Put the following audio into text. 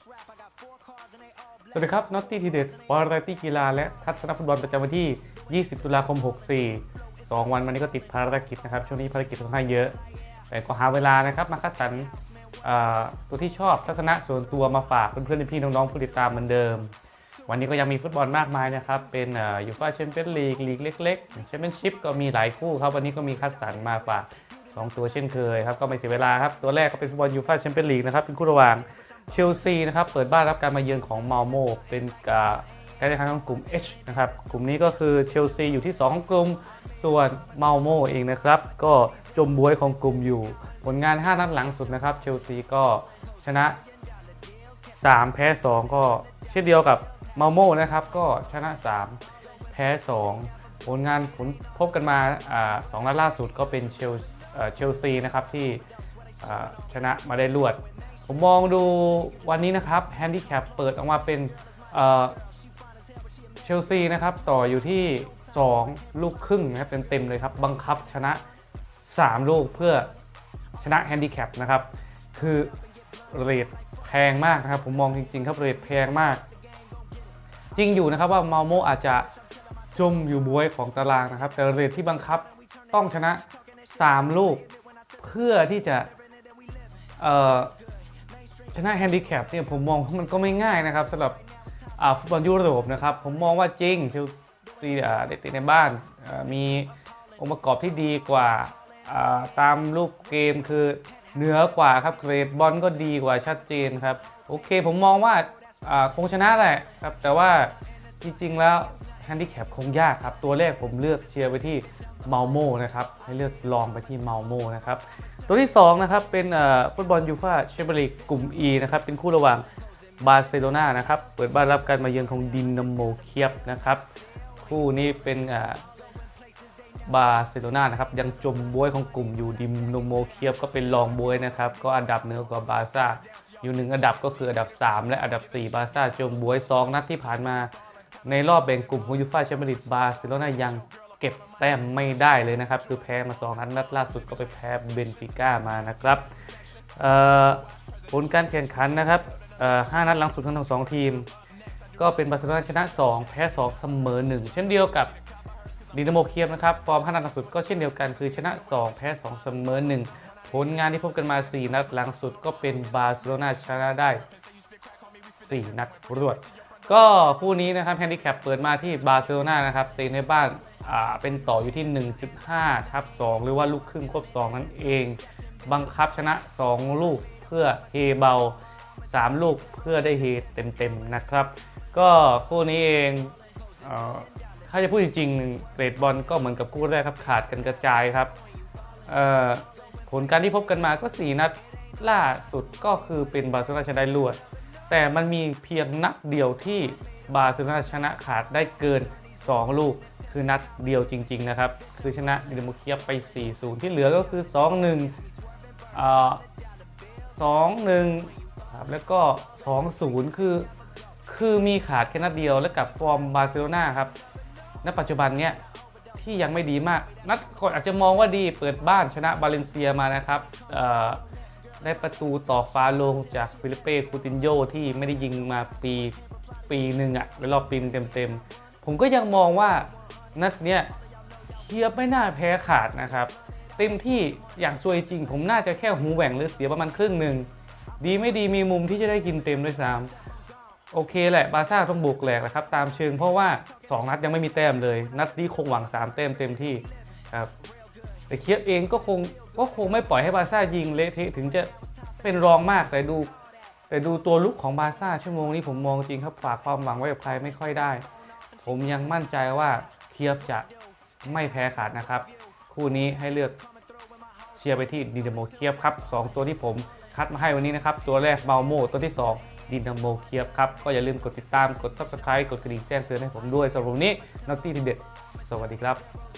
สวัสดีครับน็อตตี้ทีเด็ดวาไรตี้กีฬาและทัศนฟุตบอลประจำวันที่ 20 ตุลาคม 64 2 วันวันนี้ก็ติดภารกิจนะครับ ช่วงนี้ภารกิจค่อนข้างเยอะ แต่ก็หาเวลานะครับมาคัดสรรตัวที่ชอบทัศนะส่วนตัวมาฝากเพื่อนๆพี่น้องๆผู้ติดตามเหมือนเดิม วันนี้ก็ยังมีฟุตบอลมากมายนะครับ เป็นยูฟ่าแชมเปี้ยนลีกลีกเล็กๆแชมเปี้ยนชิพก็มีหลายคู่ครับ วันนี้ก็มีคัดสรรมาฝาก 2 ตัวเช่นเคยครับก็ไม่เสียเวลาครับ ตัวแรกก็เป็นฟุตบอลยูฟ่าแชมเปี้ยนลีกนะครับเป็นคู่ระหว่างเชลซีนะครับเปิดบ้านรับการมาเยือนของมาโมเป็นการแข่งขันของกลุ่ม H นะครับกลุ่มนี้ก็คือเชลซีอยู่ที่ 2 ของกลุ่มส่วนมาโมเองนะครับ ก็จมบวยของกลุ่มอยู่ ผลงาน 5 นัดหลังสุดนะครับเชลซีก็ชนะ 3 แพ้ 2 ก็เช่นเดียวกับมาโมนะครับก็ชนะ 3 แพ้ 2 ผลงานผลพบกันมาสองนัดล่าสุดก็เป็นเชลเอ่อ เชลซีนะครับที่ชนะมาได้รวด ผมมองดูวันนี้นะครับแฮนดิแคปเปิดออกมาเป็นเออเชลซีนะครับต่ออยู่ที่ 2 ลูกครึ่งนะครับเต็มๆเลยครับ บังคับชนะ 3 ลูกเพื่อชนะแฮนดิแคปนะครับ คือเรทแพงมากนะครับ ผมมองจริง ๆ ครับเรทแพงมาก จริงอยู่นะครับว่ามาโมอาจจะจมอยู่บวยของตารางนะครับ แต่เรทที่บังคับต้องชนะ 3 ลูก เพื่อที่จะชนะแฮนดิแคปเนี่ยผมมองว่ามันก็ไม่ง่ายนะครับสำหรับฟุตบอลยุโรปนะครับ ผมมองว่าจริงเชลซีอ่าได้เตะในบ้านมีองค์ประกอบที่ดีกว่าตามรูปเกมคือเหนือกว่าครับเกรดบอลก็ดีกว่าชัดเจนครับ โอเคผมมองว่าคงชนะแหละครับ แต่ว่าจริงๆแล้ว แฮนดิแคปคงยากครับ ตัวแรกผมเลือกเชียร์ไปที่เมาโมนะครับ ให้เลือกลองไปที่เมาโมนะครับ ตัวที่2นะครับเป็นฟุตบอลยูฟ่าแชมเปี้ยนลีกกลุ่ม E นะครับ เป็นคู่ระหว่างบาร์เซโลนานะครับ เปิดบ้านรับการมาเยือนของดินาโมเคียบนะครับ คู่นี้เป็นบาร์เซโลนานะครับ ยังจมบวยของกลุ่มอยู่ดินาโมเคียบก็เป็นรองบวยนะครับ ก็อันดับเหนือกว่าบาร์ซ่าอยู่หนึ่งอันดับก็คืออันดับ 3 และอันดับ 4 บาร์ซ่าจมบวย 2 นัดที่ผ่านมา ในรอบแบ่งกลุ่มของยูฟ่าแชมเปี้ยนลีกบาร์เซโลนายังเก็บแต้มไม่ได้เลยนะครับ คือแพ้มา 2 นัดนัดล่าสุดก็ไปแพ้เบนฟิก้ามานะครับผลการแข่งขันนะครับห้านัดหลังสุดของทั้งสองทีม ก็เป็นบาร์เซโลนาชนะ 2 แพ้ 2 เสมอ 1 เช่นเดียวกับดินาโมเคียฟนะครับฟอร์ม5นัดหลังสุดก็เช่นเดียวกันคือชนะ 2 แพ้ 2 เสมอ 1 ผลงานที่พบกันมา 4 นัดหลังสุดก็เป็นบาร์เซโลนาชนะได้ 4 นัดรวด ก็คู่นี้นะครับแฮนดิแคปเปิดมาที่บาร์เซโลนานะครับเตะในบ้านเป็นต่ออยู่ที่ 1.5ทับ2หรือว่าลูกครึ่งครบ 2 นั่นเอง บังคับชนะ 2 ลูกเพื่อเฮเบา 3 ลูกเพื่อได้เฮเต็มๆนะครับ ก็คู่นี้เองเออถ้าจะพูดจริงๆเกรดบอลก็เหมือนกับคู่แรกครับขาดกันกระจายครับผลการที่พบกันมาก็ 4 นัดล่าสุดก็คือเป็นบาร์เซโลนาชนะได้รวด แต่มันมีเพียงนัดเดียวที่บาร์เซโลนาชนะขาดได้เกิน 2 ลูก คือนัดเดียวจริง ๆ นะครับ คือชนะดินาโมเคียไป 4-0 ที่เหลือก็คือ 2-1อ่า2-1ครับแล้วก็ 2-0 คือ คือมีขาดแค่นัดเดียวและกับฟอร์มบาร์เซโลนาครับณปัจจุบันเนี้ยที่ยังไม่ดีมาก นัดก่อนอาจจะมองว่าดีเปิดบ้านชนะบาเลนเซียมานะครับเอ่อ ได้ประตูต่อฟ้าลงจากฟิลิปเป้คูตินโยที่ไม่ได้ยิงมาปีปีหนึ่งอะในรอบปีนเต็มๆ ผมก็ยังมองว่านัดเนี้ยเทียบไม่น่าแพ้ขาดนะครับ เต็มที่อย่างซวยจริง ผมน่าจะแค่หูแหว่งหรือเสียประมาณครึ่งหนึ่งดีไม่ดีมีมุมที่จะได้กินเต็มด้วยซ้ำโอเคแหละบาซ่าต้องบุกแหลกนะครับ ตามเชิงเพราะว่า 2 นัดยังไม่มีแต้มเลย นัดนี้คงหวัง 3 แต้มเต็มที่ครับแต่เคียบเองก็คง ก็คงไม่ปล่อยให้บาซ่ายิงเละเทะถึงจะเป็นรองมากแต่ดู แต่ดูตัวลุกของบาซ่าชั่วโมงนี้ผมมองจริงครับฝากความหวังไว้กับใครไม่ค่อยได้ ผมยังมั่นใจว่าเคียบจะไม่แพ้ขาดนะครับ คู่นี้ให้เลือกเชียร์ไปที่ดินาโมเคียบครับสองตัวที่ผมคัดมาให้วันนี้นะครับ ตัวแรกเมาโมตัวที่ 2 ดินาโมเคียบครับ ก็อย่าลืมกดติดตามกด subscribe กดกระดิ่งแจ้งเตือนให้ผมด้วยสำหรับวันนี้นัตตี้ทีเด็ดสวัสดีครับ